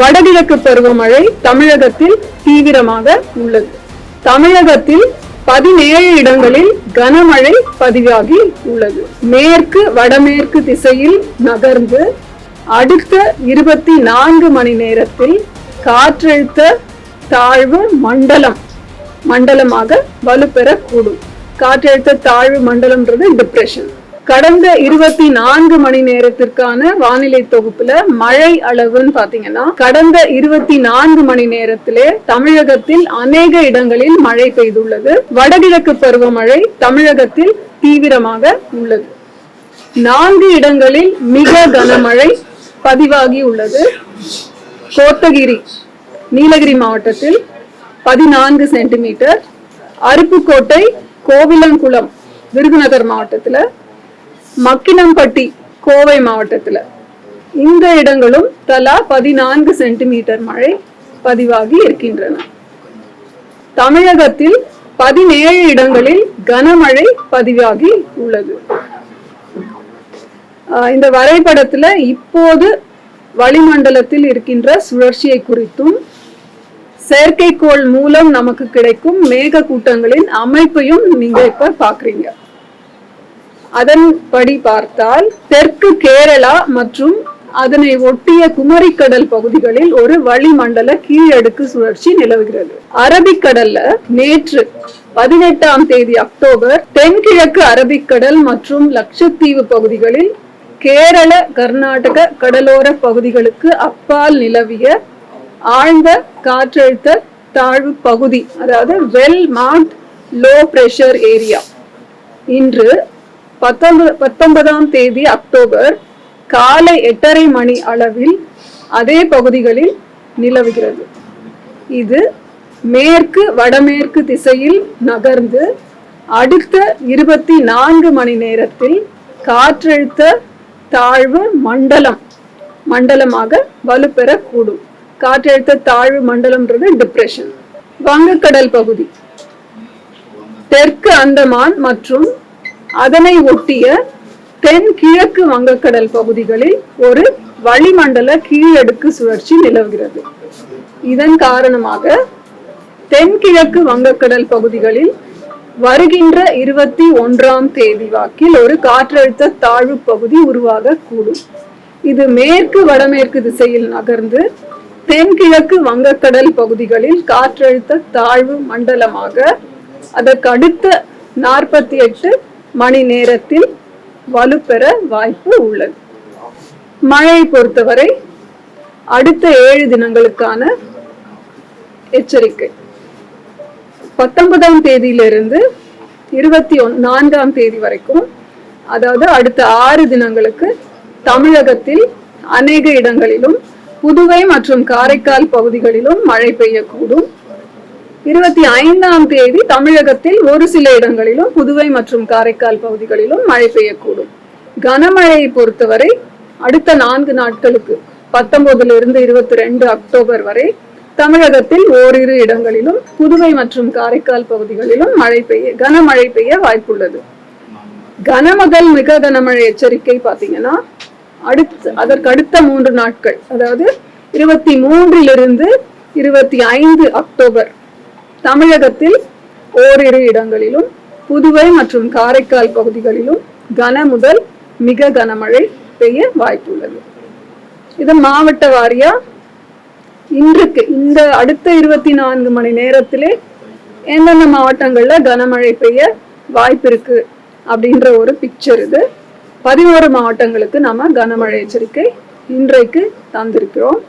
வடகிழக்கு பருவமழை தமிழகத்தில் தீவிரமாக உள்ளது. தமிழகத்தில் பதினேழு இடங்களில் கனமழை பதிவாகி உள்ளது. மேற்கு வடமேற்கு திசையில் நகர்ந்து அடுத்த இருபத்தி நான்கு மணி நேரத்தில் காற்றழுத்த தாழ்வு மண்டலம் மண்டலமாக வலுப்பெறக்கூடும். காற்றழுத்த தாழ்வு மண்டலம்ன்றது டிப்ரெஷன் கடந்த இருபத்தி நான்கு மணி நேரத்திற்கான வானிலை தொகுப்புல மழை அளவுன்னு பாத்தீங்கன்னா கடந்த இருபத்தி நான்கு மணி நேரத்திலே தமிழகத்தில் அநேக இடங்களில் மழை பெய்துள்ளது. வடகிழக்கு பருவமழை தமிழகத்தில் தீவிரமாக உள்ளது. நான்கு இடங்களில் மிக கனமழை பதிவாகி உள்ளது. கோத்தகிரி நீலகிரி மாவட்டத்தில் பதினான்கு சென்டிமீட்டர். அருப்புக்கோட்டை கோவிலங்குளம் விருதுநகர் மாவட்டத்தில் மக்கினம்பட்டி கோவை மாவட்டத்தில். இந்த இடங்களும் தலா பதினான்கு சென்டிமீட்டர் மழை பதிவாகி இருக்கின்றன. தமிழகத்தில் பதினேழு இடங்களில் கனமழை பதிவாகி உள்ளது. ஆஹ் இந்த வரைபடத்துல இப்போது வளிமண்டலத்தில் இருக்கின்ற சுழற்சியை குறித்தும் செயற்கைக்கோள் மூலம் நமக்கு கிடைக்கும் மேக கூட்டங்களின் அமைப்பையும் நீங்க இப்ப பாக்குறீங்க. அதன்படி பார்த்தால் தெற்கு கேரளா மற்றும் அதனை ஒட்டிய குமரிக்கடல் பகுதிகளில் ஒரு வளிமண்டல கீழடுக்கு சுழற்சி நிலவுகிறது. அரபிக்கடல்ல நேற்று பதினெட்டாம் தேதி அக்டோபர் தென்கிழக்கு அரபிக்கடல் மற்றும் லட்சத்தீவு பகுதிகளில் கேரள கர்நாடக கடலோர பகுதிகளுக்கு அப்பால் நிலவிய ஆழ்ந்த காற்றழுத்த தாழ்வு பகுதி அதாவது well marked low pressure area. இன்று பத்தொன்பது பத்தொன்பதாம் தேதி அக்டோபர் காலை எட்டரை மணி அளவில் அதே பகுதிகளில் நிலவுகிறது. இது மேற்கு வடமேற்கு திசையில் நகர்ந்து அடுத்த இருபத்தி நான்கு மணி நேரத்தில் காற்றழுத்த தாழ்வு மண்டலம் மண்டலமாக வலுப்பெறக்கூடும். காற்றழுத்த தாழ்வு மண்டலம்ன்றது டிப்ரெஷன் வங்கக்கடல் பகுதி. தெற்கு அந்தமான் மற்றும் அதனை ஒட்டிய தென் கிழக்கு வங்கக்கடல் பகுதிகளில் ஒரு வளிமண்டல கீழடுக்கு சுழற்சி நிலவுகிறது. இதன் காரணமாக தென்கிழக்கு வங்கக்கடல் பகுதிகளில் வருகின்ற இருபத்தி ஒன்றாம் தேதி வாக்கில் ஒரு காற்றழுத்த தாழ்வு பகுதி உருவாக கூடும் இது மேற்கு வடமேற்கு திசையில் நகர்ந்து தென்கிழக்கு வங்கக்கடல் பகுதிகளில் காற்றழுத்த தாழ்வு மண்டலமாக அதற்கடுத்த நாற்பத்தி எட்டு மணி நேரத்தில் வலுப்பெற வாய்ப்பு உள்ளது. மழையை பொறுத்தவரை அடுத்த ஏழு தினங்களுக்கான எச்சரிக்கை. பத்தொன்பதாம் தேதியிலிருந்து இருபத்தி ஒன் நான்காம் தேதி வரைக்கும் அதாவது அடுத்த ஆறு தினங்களுக்கு தமிழகத்தில் அநேக இடங்களிலும் புதுவை மற்றும் காரைக்கால் பகுதிகளிலும் மழை பெய்யக்கூடும். இருபத்தி ஐந்தாம் தேதி தமிழகத்தில் ஒரு சில இடங்களிலும் புதுவை மற்றும் காரைக்கால் பகுதிகளிலும் மழை பெய்யக்கூடும். கனமழையை பொறுத்தவரை அடுத்த நான்கு நாட்களுக்கு பத்தொன்பதுல இருந்து இருபத்தி ரெண்டு அக்டோபர் வரை தமிழகத்தில் ஓரிரு இடங்களிலும் புதுவை மற்றும் காரைக்கால் பகுதிகளிலும் மழை பெய்ய கனமழை பெய்ய வாய்ப்புள்ளது. கனமுதல் மிக கனமழை எச்சரிக்கை பார்த்தீங்கன்னா அடுத்து அதற்கு அடுத்த மூன்று நாட்கள் அதாவது இருபத்தி மூன்றிலிருந்து இருபத்தி ஐந்து அக்டோபர் தமிழகத்தில் ஓரிரு இடங்களிலும் புதுவை மற்றும் காரைக்கால் பகுதிகளிலும் கன முதல் மிக கனமழை பெய்ய வாய்ப்புள்ளது. இது மாவட்ட வாரியா? இன்றுக்கு இந்த அடுத்த இருபத்தி நான்கு மணி நேரத்திலே எந்தெந்த மாவட்டங்கள்ல கனமழை பெய்ய வாய்ப்பு இருக்கு அப்படின்ற ஒரு பிக்சர் இது. பதினோரு மாவட்டங்களுக்கு நம்ம கனமழை எச்சரிக்கை இன்றைக்கு தந்திருக்கிறோம்.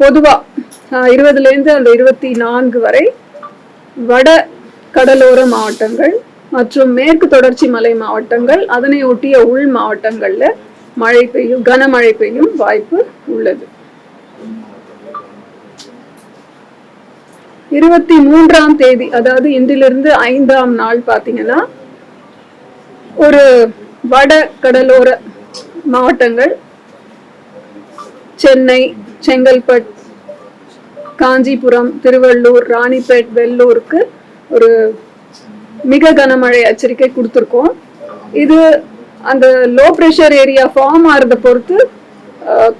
பொதுவா இருபதுலேருந்து இருபதுல இருந்து அந்த இருபத்தி நான்கு வரை வட கடலோர மாவட்டங்கள் மற்றும் மேற்கு தொடர்ச்சி மலை மாவட்டங்கள் அதனை ஒட்டிய உள் மாவட்டங்கள்ல மழை பெய்யும் கனமழை பெய்யும் வாய்ப்பு உள்ளது. இருபத்தி மூன்றாம் தேதி அதாவது இன்றிலிருந்து ஐந்தாம் நாள் பாத்தீங்கன்னா ஒரு வட கடலோர மாவட்டங்கள் சென்னை செங்கல்பட் காஞ்சிபுரம் திருவள்ளூர் ராணிப்பேட் வெள்ளூருக்கு ஒரு மிக கனமழை எச்சரிக்கை கொடுத்துருக்கோம். இது அந்த லோ ப்ரெஷர் ஏரியா ஃபார்ம் ஆகிறத பொறுத்து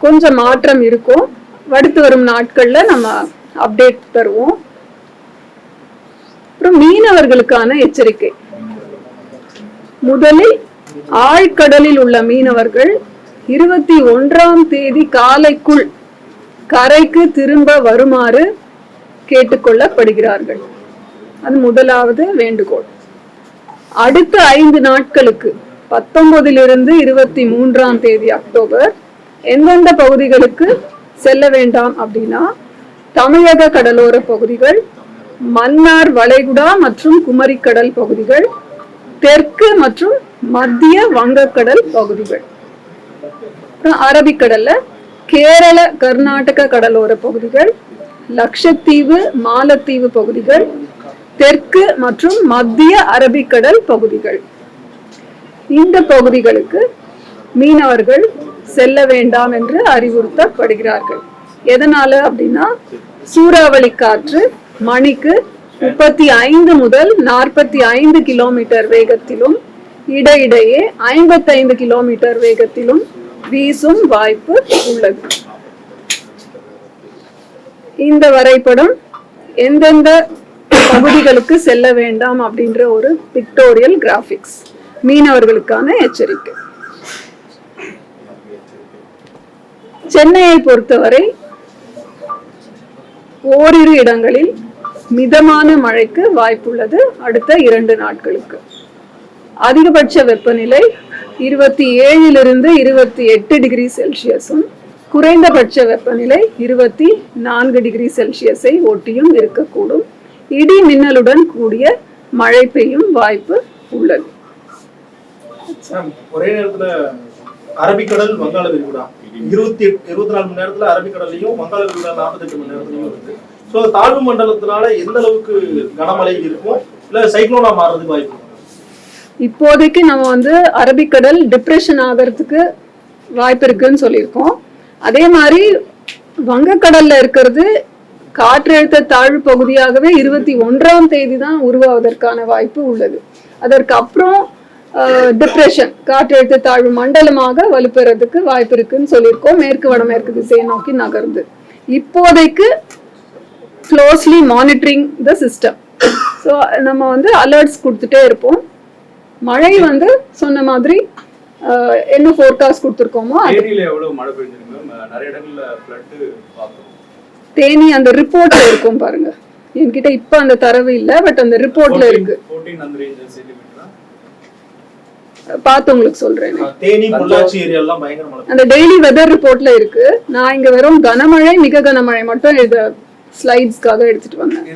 கொஞ்சம் மாற்றம் இருக்கும். அடுத்து வரும் நாட்கள்ல நம்ம அப்டேட் தருவோம். அப்புறம் மீனவர்களுக்கான எச்சரிக்கை. முதலில் ஆழ்கடலில் உள்ள மீனவர்கள் இருபத்தி ஒன்றாம் தேதி காலைக்குள் கரைக்கு திரும்ப வருமாறு கேட்டுக்கொள்ளப்படுகிறார்கள். அது முதலாவது வேண்டுகோள். அடுத்த ஐந்து நாட்களுக்கு பத்தொன்பதிலிருந்து இருபத்தி மூன்றாம் தேதி அக்டோபர் எந்தெந்த பகுதிகளுக்கு செல்ல வேண்டாம் அப்படின்னா தமிழக கடலோர பகுதிகள் மன்னார் வளைகுடா மற்றும் குமரிக்கடல் பகுதிகள் தெற்கு மற்றும் மத்திய வங்கக்கடல் பகுதிகள். அரபிக்கடல்ல கேரள கர்நாடக கடலோர பகுதிகள் லட்சத்தீவு மாலத்தீவு பகுதிகள் தெற்கு மற்றும் மத்திய அரபிக்கடல் பகுதிகள். இந்த பகுதிகளுக்கு மீனவர்கள் செல்ல வேண்டாம் என்று அறிவுறுத்தப்படுகிறார்கள். எதனால அப்படின்னா சூறாவளி காற்று மணிக்கு முப்பத்தி ஐந்து முதல் நாற்பத்தி ஐந்து கிலோமீட்டர் வேகத்திலும் இடையிடையே ஐம்பத்தைந்து கிலோமீட்டர் வேகத்திலும் வீசும் வாய்ப்பு உள்ளது. இந்த வரைபடம் எந்தெந்த பகுதிகளுக்கு செல்ல வேண்டாம் அப்படின்ற ஒரு பிக்டோரியல் கிராபிக்ஸ் மீனவர்களுக்கான எச்சரிக்கை. சென்னையை பொறுத்தவரை ஓரிரு இடங்களில் மிதமான மழைக்கு வாய்ப்புள்ளது அடுத்த இரண்டு நாட்களுக்கு. அதிகபட்ச வெப்பநிலை இருபத்தி ஏழிலிருந்து இருபத்தி எட்டு டிகிரி செல்சியஸும் குறைந்தபட்ச வெப்பநிலை இருபத்தி நான்கு டிகிரி செல்சியஸை ஒட்டியும் இருக்கக்கூடும். இடி மின்னலுடன் கூடிய மழை பெய்யும் வாய்ப்பு உள்ளது. ஒரே நேரத்துல அரபிக்கடல் வங்காள விரிகுடா இருபத்தி எட்டு இருபத்தி நாலு மணி நேரத்துல அரபிக்கடல்லையும் வங்காள விரிகுடா நாற்பத்தெட்டு மணி நேரத்துலயும் இருக்கு. சோ தாழ்வு மண்டலத்தினால எந்த அளவுக்கு கனமழை இருக்கும்? இல்ல சைக்ளோனா மாறுறதுக்கு வாய்ப்பு இப்போதைக்கு நம்ம வந்து அரபிக்கடல் டிப்ரெஷன் ஆகிறதுக்கு வாய்ப்பு இருக்குன்னு சொல்லியிருக்கோம். அதே மாதிரி வங்கக்கடல்ல இருக்கிறது காற்றழுத்த தாழ்வு பகுதியாகவே இருபத்தி ஒன்றாம் தேதி தான் உருவாவதற்கான வாய்ப்பு உள்ளது. அதற்கு அப்புறம் டிப்ரெஷன் காற்றழுத்த தாழ்வு மண்டலமாக வலுப்பெறதுக்கு வாய்ப்பு இருக்குன்னு சொல்லியிருக்கோம். மேற்கு வடமேற்கு திசையை நோக்கி நகர்ந்து. இப்போதைக்கு closely monitoring the system so நம்ம வந்து அலர்ட்ஸ் கொடுத்துட்டே இருப்போம். மழை வந்து சொன்ன மாதிரி என்ன ஃபோர்காஸ்ட் கொடுத்துருக்கோமோ தேனி அந்த ரிப்போர்ட்ல இருக்கும் பாருங்க. என்கிட்ட இப்ப அந்த தரவு இல்ல பட் அந்த ரிப்போர்ட்ல இருக்கு. பார்த்து உங்களுக்கு சொல்றேன். தேனி பொள்ளாச்சி ஏரியா எல்லாம் பயங்கர மழை அந்த டெய்லி வெதர் ரிப்போர்ட்ல இருக்கு. நான் இங்க வெறும் கனமழை மிக கனமழை மட்டும் இத ஸ்லைட்ஸ்க்காக எடுத்துட்டு வந்தேன்.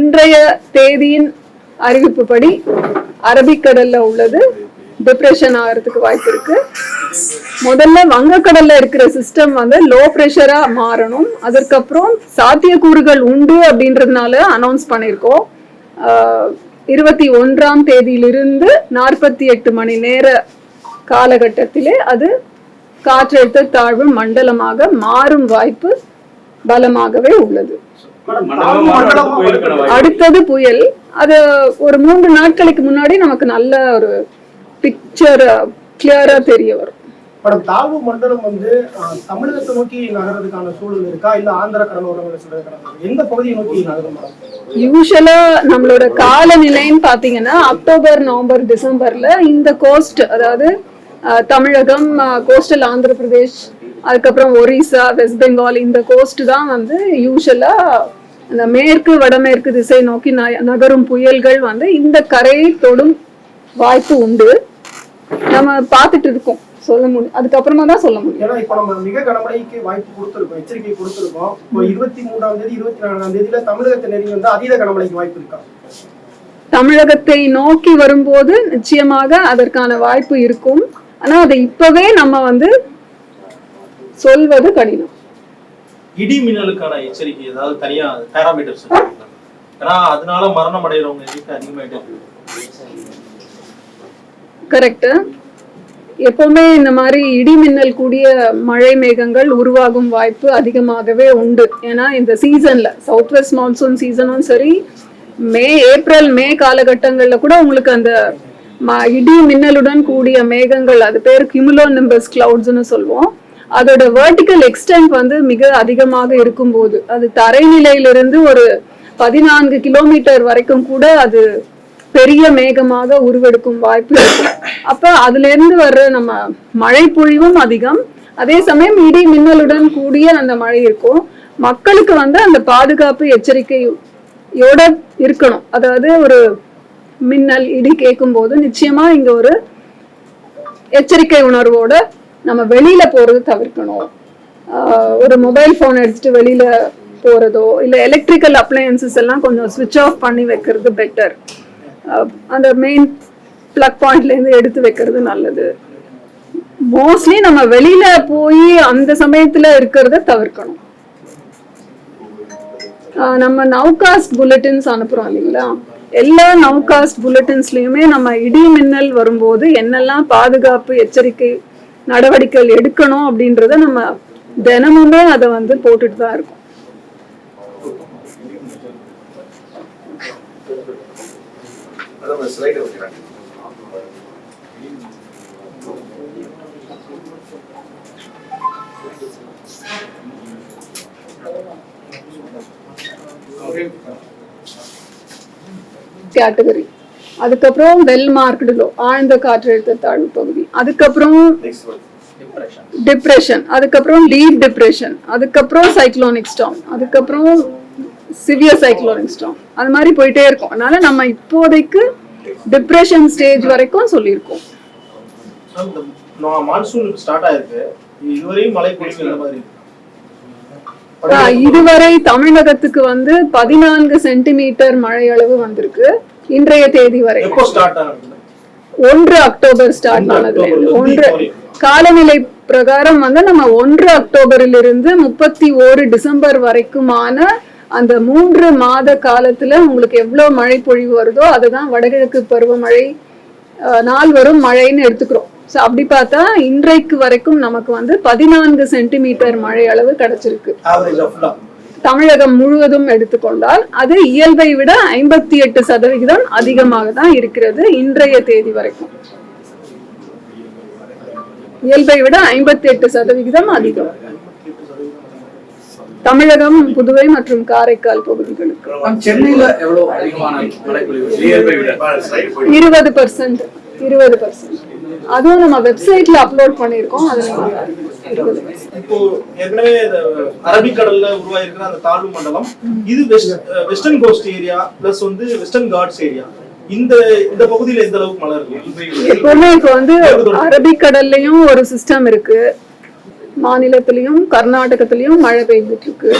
இன்றைய தேதியின் அறிவிப்புப்படி அரபிக்கடல்ல உள்ளது. டிப்ரெஷன் ஆகிறதுக்கு வாய்ப்பு இருக்கு. முதல்ல வங்கக்கடல்ல இருக்கிற சிஸ்டம் வந்து லோ ப்ரெஷரா மாறணும். அதற்கப்புறம் சாத்தியக்கூறுகள் உண்டு அப்படின்றதுனால அனௌன்ஸ் பண்ணியிருக்கோம் இருபத்தி ஒன்றாம் தேதியிலிருந்து நாற்பத்தி எட்டு மணி நேர காலகட்டத்திலே அது காற்றழுத்த தாழ்வு மண்டலமாக மாறும் வாய்ப்பு பலமாகவே உள்ளது. அடுத்தது புயல். அது ஒரு மூன்று நாட்களுக்கு முன்னாடி நமக்கு நல்ல ஒரு பிக்சர் கிளியரா தெரிய வரும். மேடம் தாழ்வு மண்டலம் வந்து தமிழகத்தை நோக்கி நகர்றதுக்கான சூழல் இருக்கா? இல்ல ஆந்திர கடலோரங்களை எந்த பகுதியை நோக்கி நகரும் யூஸ்வலா நம்மளோட காலநிலைன்னு பாத்தீங்கன்னா அக்டோபர் நவம்பர் டிசம்பர்ல இந்த கோஸ்ட் அதாவது தமிழகம் கோஸ்டல் ஆந்திர பிரதேஷ் அதுக்கப்புறம் ஒரிசா வெஸ்ட் பெங்கால் இந்த கோஸ்ட் தான் வந்து யூஸ்வலா அந்த மேற்கு வடமேற்கு திசை நோக்கி நகரும் புயல்கள் வந்து இந்த கரையை தொடும் வாய்ப்பு உண்டு. நம்ம பார்த்துட்டு இருக்கோம். சொல்ல முடியும் அதுக்கப்புறமா தான் சொல்ல முடியும். ஏன்னா இப்ப நம்ம மிக கனமழைக்கு வாய்ப்பு கொடுத்திருக்கோம் எச்சரிக்கை கொடுத்திருக்கோம். இப்போ இருபத்தி மூன்றாம் தேதி இருபத்தி நான்காம் தேதியில தமிழகத்தை நெருங்கி வந்து அதீத கனமழைக்கு வாய்ப்பு இருக்கா? தமிழகத்தை நோக்கி வரும்போது நிச்சயமாக அதற்கான வாய்ப்பு இருக்கும். ஆனா அதை இப்பவே நம்ம வந்து சொல்வது கடினம். இடி மின்னலுக்கான எச்சரிக்கை ஏதாவது தனியா பேராமீட்டர்ஸ் ஏன்னா அதனால மரணம் அடைகிறவங்க எண்ணிக்கை அதிகமாயிட்டே கரெக்ட் எப்பவுமே இந்த மாதிரி இடி மின்னல் கூடிய மழை மேகங்கள் உருவாகும் வாய்ப்பு அதிகமாகவே உண்டு. ஏன்னா இந்த சீசன்ல சவுத் வெஸ்ட் மான்சூன் சீசனும் சரி மே ஏப்ரல் மே காலகட்டங்கள்ல கூட உங்களுக்கு அந்த இடி மின்னலுடன் கூடிய மேகங்கள் அது பேர் கிமுலோ நிம்பஸ் கிளவுட்ஸ்னு சொல்லுவோம். அதோட வேர்டிக்கல் எக்ஸ்டென்ட் வந்து மிக அதிகமாக இருக்கும்போது அது தரைநிலையிலிருந்து ஒரு பதினான்கு கிலோமீட்டர் வரைக்கும் கூட அது பெரிய மேகமாக உருவெடுக்கும் வாய்ப்பு இருக்கு. அப்ப அதுல இருந்து வர்ற நம்ம மழை பொழிவும் அதிகம். அதே சமயம் இடி மின்னலுடன் கூடிய அந்த மழை இருக்கும். மக்களுக்கு வந்து அந்த பாதுகாப்பு எச்சரிக்கையோட இருக்கணும். அதாவது ஒரு மின்னல் இடி கேட்கும் போது நிச்சயமா இங்க ஒரு எச்சரிக்கை உணர்வோட நம்ம வெளியில போறது தவிர்க்கணும். ஒரு மொபைல் ஃபோன் எடுத்துட்டு வெளியில போறதோ இல்ல எலக்ட்ரிக்கல் அப்ளையன்சஸ் எல்லாம் கொஞ்சம் சுவிட்ச் ஆஃப் பண்ணி வைக்கிறது பெட்டர் அந்த மெயின் பிளக் பாயிண்ட்ல இருந்து எடுத்து வைக்கிறது நல்லது. மோஸ்ட்லி நம்ம வெளியில போய் அந்த சமயத்துல இருக்கிறத தவிர்க்கணும். நம்ம நவ்காஸ்ட் புல்லட்டின்ஸ் அனுப்புறோம் இல்லைங்களா? எல்லா நவ்காஸ்ட் புல்லட்டின்ஸ்லயுமே நம்ம இடி மின்னல் வரும்போது என்னெல்லாம் பாதுகாப்பு எச்சரிக்கை நடவடிக்கைகள் எடுக்கணும் அப்படின்றத நம்ம தினமுமே அதை வந்து போட்டுட்டு தான் இருக்கும். அதான் ஸ்லைடு வைக்கிறாங்க கேட்டகரி அதுக்கப்புறம் வெல் மார்க்டு லோ ஆழ்ந்த காற்றழுத்த தாழ்வு பகுதி. அதுக்கப்புறம் டிப்ரெஷன் அதுக்கப்புறம் டீப் டிப்ரெஷன் அதுக்கப்புறம் சைக்ளோனிக் ஸ்டாம் அதுக்கப்புறம் சிவியர் சைக்ளோனிக் ஸ்டாம் அது மாதிரி போயிட்டே இருக்கும். அதனால நம்ம இப்போதைக்கு டிப்ரெஷன் ஸ்டேஜ் வரைக்கும் சொல்லியிருக்கோம். மான்சூன் ஸ்டார்ட் ஆயிருக்கு. இதுவரையும் மழை பொழிவு மாதிரி இதுவரை தமிழகத்துக்கு வந்து பதினான்கு சென்டிமீட்டர் மழை அளவு வந்திருக்கு. இன்றைய தேதி வரை. ஒன்று அக்டோபர் ஸ்டார்ட் அக்டோபர்ல ஒன்று காலநிலை பிரகாரம் வந்து நம்ம ஒன்று அக்டோபரில் இருந்து முப்பத்தி ஓரு டிசம்பர் வரைக்குமான அந்த மூன்று மாத காலத்துல உங்களுக்கு எவ்வளவு மழை பொழிவு வருதோ அதுதான் வடகிழக்கு பருவமழை நாள் வரும் மழைன்னு எடுத்துக்கிறோம். ஸோ அப்படி பார்த்தா இன்றைக்கு வரைக்கும் நமக்கு வந்து பதினான்கு சென்டிமீட்டர் மழை அளவு கிடைச்சிருக்கு தமிழகம் முழுவதும் எடுத்துக்கொண்டால் அது இயல்பை விட ஐம்பத்தி எட்டு சதவிகிதம் அதிகமாக தான் இருக்கிறது இன்றைய தேதி வரைக்கும். இயல்பை விட ஐம்பத்தி எட்டு சதவிகிதம் அதிகம். தமிழகம் புதுவை மற்றும் காரைக்கால் பகுதிகளுக்கு. இருபது பர்சன்ட் இருபது பர்சன்ட் அதுவும் நம்ம வெப்சைட்ல அப்லோட் பண்ணியிருக்கோம். அது இப்போ ஏற்கனவே அரபிக்கடல்ல உருவாயிருக்கிற அந்த தாழ்வு மண்டலம் இது west western coast area plus வந்து வெஸ்டர்ன் காட்ஸ் ஏரியா இந்த இந்த பகுதியில எந்த அளவுக்கு மழை இருக்கு? எப்பவுமே இப்போ வந்து அரபிக்கடல்லையும் ஒரு சிஸ்டம் இருக்கு. மாநிலத்திலயும் கர்நாடகத்திலயும் மழை பெய்துட்டு இருக்கு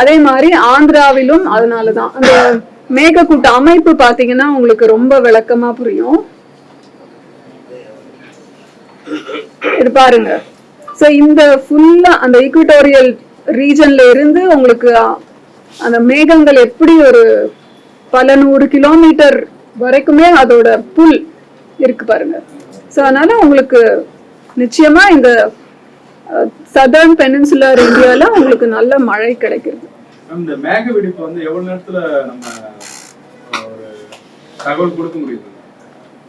அதே மாதிரி ஆந்திராவிலும் அதனாலதான். அந்த மேகக்கூட்ட அமைப்பு பாத்தீங்கன்னா உங்களுக்கு ரொம்ப விளக்கமா புரியும். இது பாருங்க. சோ இந்த ஃபுல்லா அந்த ஈக்குவட்டோரியல் ரீஜன்ல இருந்து உங்களுக்கு அந்த மேகங்கள் எப்படி ஒரு பல நூறு கிலோமீட்டர் வரைக்குமே அதோட புல் இருக்கு பாருங்க. சோ அதனால உங்களுக்கு நிச்சயமா இந்த சதர்ன் பெனின்சுலர் இந்தியால உங்களுக்கு நல்ல மழை கிடைக்கிறது. இந்த மேக வெடிப்பு வந்து எவ்வளவு நேரத்துல நம்ம தகவல் கொடுக்க முடியுது?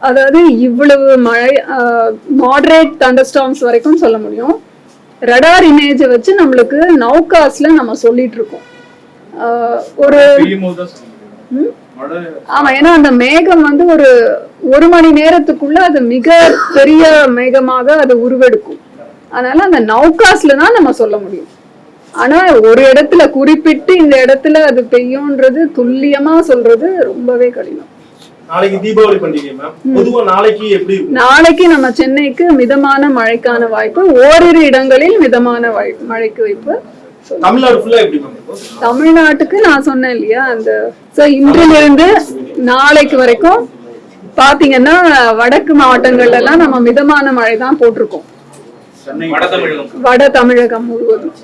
அதாவது இவ்வளவு மழை மாடரேட் தண்டர்ஸ்டார்ம்ஸ் வரைக்கும் சொல்ல முடியும். ரடார் இமேஜை வச்சு நம்மளுக்கு நௌகாஸ்ல நம்ம சொல்லிட்டு இருக்கோம் ஒரு ஆமா ஏன்னா அந்த மேகம் வந்து ஒரு ஒரு மணி நேரத்துக்குள்ள அது மிக பெரிய மேகமாக அது உருவெடுக்கும். அதனால அந்த நௌகாஸ்ல தான் நம்ம சொல்ல முடியும். ஆனா ஒரு இடத்துல குறிப்பிட்டு இந்த இடத்துல அது பெய்யும்ன்றது துல்லியமா சொல்றது ரொம்பவே கடினம். நாளைக்கு தீபாவளி பண்டிகை மேம் பொதுவா நாளைக்கு எப்படி நாளைக்கு நம்ம சென்னைக்கு மிதமான மழைக்கான வாய்ப்பு ஓரிரு இடங்களில் மிதமான மழைக்கு வாய்ப்பு. சொல்லலாம். தமிழ்நாடு ஃபுல்லா எப்படி மேம் இருக்கும் தமிழ்நாட்டுக்கு நான் சொன்னேன் இல்லையா அந்த சோ இன்றிலிருந்து நாளைக்கு வரைக்கும் பாத்தீங்கன்னா வடக்கு மாவட்டங்கள்ல எல்லாம் நம்ம மிதமான மழை தான் போட்டிருக்கோம். சென்னை வட தமிழகம் முழுவதும்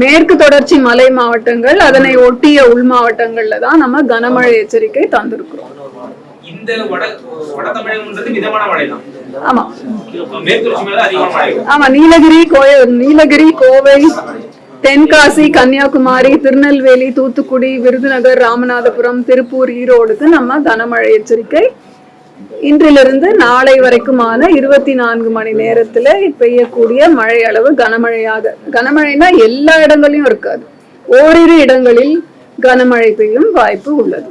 மேற்கு தொடர்ச்சி மலை மாவட்டங்கள் அதனை ஒட்டிய உள் மாவட்டங்கள்ல தான் நம்ம கனமழை எச்சரிக்கை தந்திருக்கிறோம். இந்த வட வட தமிழகம்ன்றது மிதமான மழை தான் ஆமா ஆமா நீலகிரி கோய நீலகிரி கோவை தென்காசி கன்னியாகுமரி திருநெல்வேலி தூத்துக்குடி விருதுநகர் ராமநாதபுரம் திருப்பூர் ஈரோடுக்கு நம்ம கனமழை எச்சரிக்கை இன்றிலிருந்து நாளை வரைக்குமான இருபத்தி நான்கு மணி நேரத்துல பெய்யக்கூடிய மழை அளவு கனமழையாக கனமழைனா எல்லா இடங்களையும் இருக்காது. ஓரிரு இடங்களில் கனமழை பெய்யும் வாய்ப்பு உள்ளது.